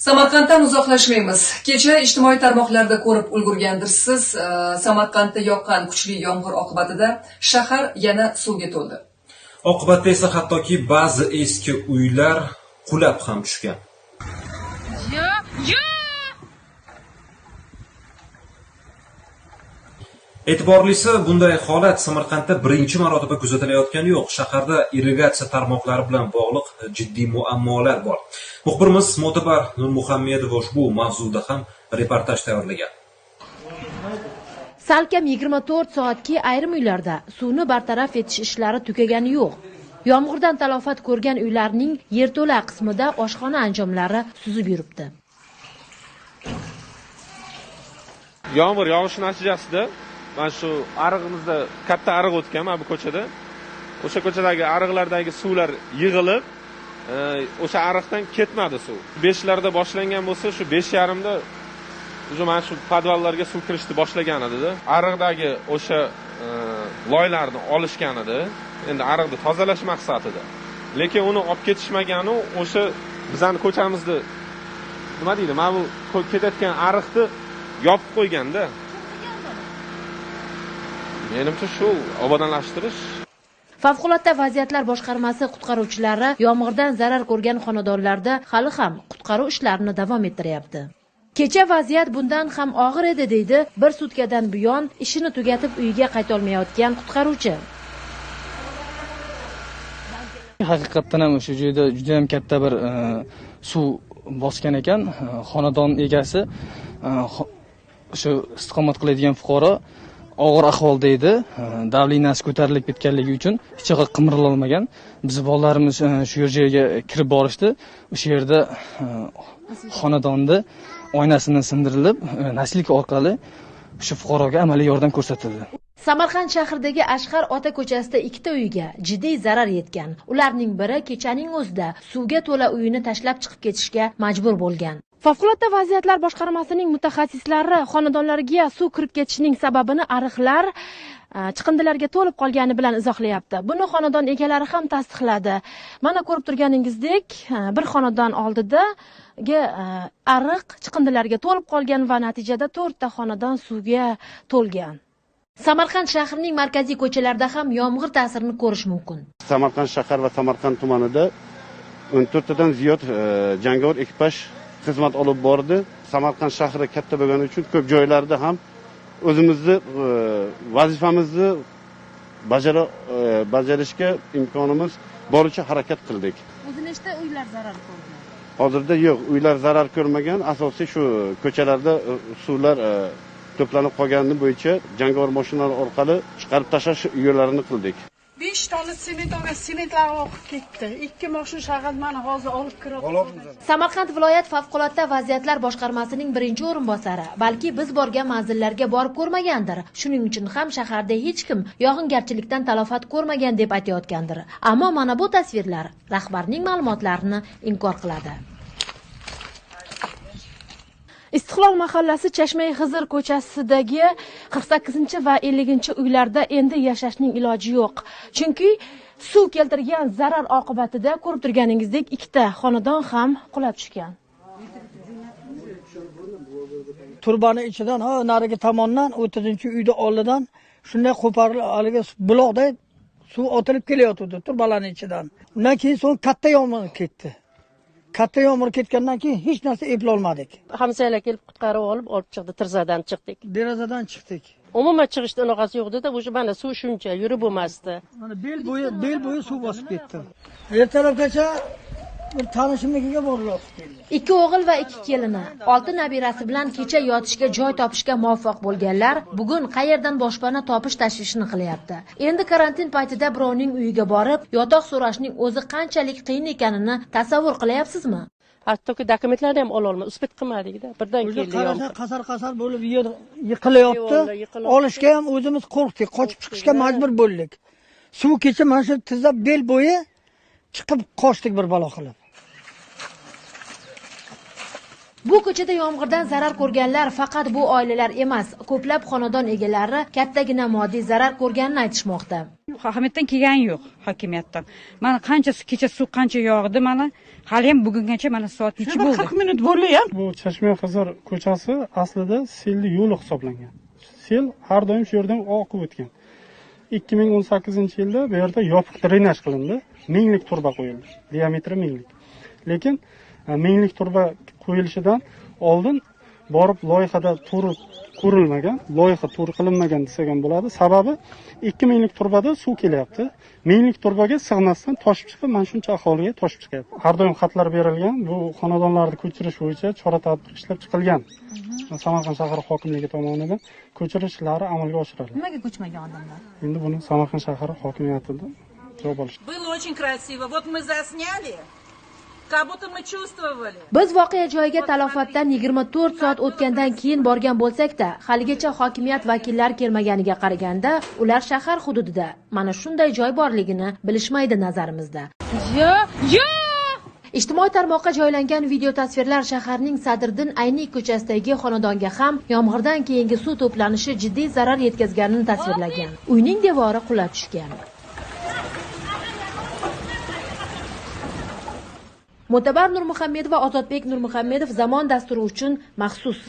Samarqanddan uzoqlashmaymiz. Kecha ijtimoiy tarmoqlarda ko'rib ulgurgandirsiz, e, Samarqandda yoqqan kuchli yomg'ir oqibatida shahar yana suvga to'ldi. Oqibatda esa hattoki ba'zi eski uylar qulab ham tushgan. E'tiborlisi, bunday holat Samarqandda birinchi marotaba kuzatilayotgani yo'q. Shaharda irrigatsiya tarmoqlari bilan bog'liq jiddiy muammolar bor. Muxbirimiz Mo'tabar Nurmuhammedov ushbu mavzuda ham reportaj tayyorlagan. Salkam 24 soatga ayrim uylarda suvni bartaraf etish ishlari tugagani yo'q. Yomg'irdan talofat ko'rgan uylarning yerto'la qismida oshxona anjomlari suzib yuribdi. yomg'ir yog'ishi natijasida mana shu arig'imizda katta ariq o'tgan mana bu ko'chada. O'sha ko'chadagi ariqlardagi suvlar yig'ilib e, o'sha ariqdan ketmadi suv. Beshlarda boshlangan bo'lsa shu besh yarimda уже mana shu podvallarga suv kirishni boshlagan edida. Ariqdagi o'sha e, loylarni olishgan edi. Endi ariqni tozalash maqsadida. Lekin uni olib ketishmaganu o'sha bizani ko'chamizni nima deydi mana bu ketayotgan ariqni yopib qo'yganda menimcha shu obodonlashtirish Favqulodda vaziyatlar boshqarmasi qutqaruvchilari yomg'irdan zarar ko'rgan xonadonlarda hali ham qutqaruv ishlarini davom ettiryapti. Kecha vaziyat bundan ham og'ir edi deydi bir sutkadan buyon ishini tugatib uyiga qaytolmayotgan qutqaruvchi. haqiqatdan ham o'sha joyda juda ham katta bir e, suv bosgan ekan E, xonadon egasi e, o'sha istiqomat qiladigan fuqaro og'ir ahvolda edi E, davlinasi ko'tarilib ketganligi uchun hech qimirlolmagan biz bolalarimiz shu yerga joyga kirib borishdi o'sha yerda xonadonni oynasini sindirilib e, naslik orqali shu fuqaroga amaliy yordam ko'rsatildi Samarqand shahridagi Ashqar ota ko'chasida ikkita uyga jiddiy zarar yetgan. Ularning biri kechaning o'zida suvga to'la uyini tashlab chiqib ketishga majbur bo'lgan. Favqulodda vaziyatlar boshqarmasining mutaxassislari xonadonlarga suv kirib ketishining sababini ariqlar e, chiqindilarga to'lib qolgani bilan izohlayapti. Buni xonadon egalari ham tasdiqladi. Mana ko'rib turganingizdek, e, bir xonadon oldidagi e, ariq chiqindilarga to'lib qolgan va natijada to'rtta xonadon suvga to'lgan. Samarqand shahrining markaziy ko'chalarida ham yomg'ir ta'sirini ko'rish mumkin. samarqand shahar va samarqand tumanida o'n to'rttadan ziyod jangovar ekipaj xizmat olib bordi. Samarqand shahri katta bo'lgani uchun ko'p joylarda ham o'zimizni e, vazifamizni bajara e, bajarishga imkonimiz boricha harakat qildik. O'zi nechta uylar zarar ko'rgan? hozirda yo'q uylar zarar ko'rmagan. Asosiy shu ko'chalarda e, suvlar to'planib qolgani bo'yicha jangovar mashinalar orqali chiqarib tashlash yo'llarini qildik besh tonna sement olgan sementlar oqib ketdi ikki moshin shag'al mana hozir olib kiryapti Samarqand viloyat favqulodda vaziyatlar boshqarmasining birinchi o'rinbosari balki biz borgan manzillarga borib ko'rmagandir. Shuning uchun ham shaharda hech kim yog'ingarchilikdan talofat ko'rmagan deb aytayotgandir. Ammo mana bu tasvirlar rahbarning ma'lumotlarini inkor qiladi. Istiqlol mahallasi Chashmay g'izir ko'chasidagi 48 va 50 uylarda endi yashashning iloji yo'q. Chunki suv keltirgan zarar oqibatida ko'rib turganingizdek ikkita xonadon ham qulab tushgan. turbani ichidan ha narigi tomondan o'ttizinchi uyni oldidan shunday qo'parilib haligi buloqday suv otilib kelayotgandi turbalarni ichidan undan keyin so'ng katta yong'in ketdi katta yomg'ir ketgandan keyin hech narsa eplolmadik. Hamsalar kelib qutqarib olib olib chiqdi tirzadan chiqdik. Derazadan chiqdik. Umuman chiqishni unaqasi yo'q edi o'sha mana suv shuncha yurib bo'lmasdi. Mana bel bo'yi bel bo'yi suv bosib ketdi. Ertalabgacha bir tanishimnikiga borib keldi Ikki o'g'il va ikki kelini, olti nabirasi bilan kecha yotishga joy topishga muvaffaq bo'lganlar bugun qayerdan boshpana topish tashvishini qilyapti. Endi karantin paytida birovning uyiga borib, yotoq so'rashning o'zi qanchalik qiyin ekanini tasavvur qilyapsizmi? hattoki dokumentlarni ham ololmay uspet qilmadikda. Birdan o'zi keldi qarasa qasar qasar bo'lib yer yiqilyapti. olishga ham o'zimiz qo'rqdik qochib chiqishga majbur bo'ldik. Suv kecha mana shu tizza bel bo'yi chiqib qochdik bir balo qilib Bu ko'chada yomg'irdan zarar ko'rganlar faqat bu oilalar emas, ko'plab xonadon egalari kattagina moddiy zarar ko'rganini aytishmoqda. hokimiyatdan kelgani yo'q hokimiyatdan. Mana qancha kecha suv qancha yog'di mana haliyam bugungacha mana soat nechi bo'ldi? qirq minut bo'ldi ham bu chashma xizr ko'chasi aslida selli yo'li hisoblangan. Sel har doim shu yerdan oqib o'tgan. ikki ming o'n sakkizinchi yilda bu yerda yopiq drenaj qilindi. Minglik turba qo'yildi. Diametri minglik. Lekin e, minglik turba qo'yilishidan oldin borib loyihada to'g'ri ko'rilmagan loyiha to'g'ri qilinmagan desak ham bo'ladi. Sababi ikki minglik turbada suv kelyapti. Minglik turbaga sig'masdan toshib chiqib mana shuncha aholiga toshib chiqyapti. Har doim xatlar berilgan bu xonadonlarni ko'chirish bo'yicha chora tadbir ishlab chiqilgan. Samarqand shahar hokimligi tomonidan ko'chirish ishlari amalga oshirildi. Nimaga ko'chmagan odamlar? Endi buni samarqand shahar hokimiyatida javob olish Было очень красиво. Вот мы засняли, biz voqea joyiga talafotdan 24 soat o'tgandan keyin borgan bo'lsak-da haligacha hokimiyat vakillari kelmaganiga qaraganda ular shahar hududida mana shunday joy borligini bilishmaydi nazarimizda. Yo'q yo'q ijtimoiy tarmoqqa joylangan video tasvirlar shaharning sadriddin ayniy ko'chasidagi xonadonga ham yomg'irdan keyingi suv to'planishi jiddiy zarar yetkazganini tasvirlagan. Uyning devori qulab tushgan mo'tabar nurmuhammedova ozodbek nurmuhammedov zamon dasturi uchun maxsus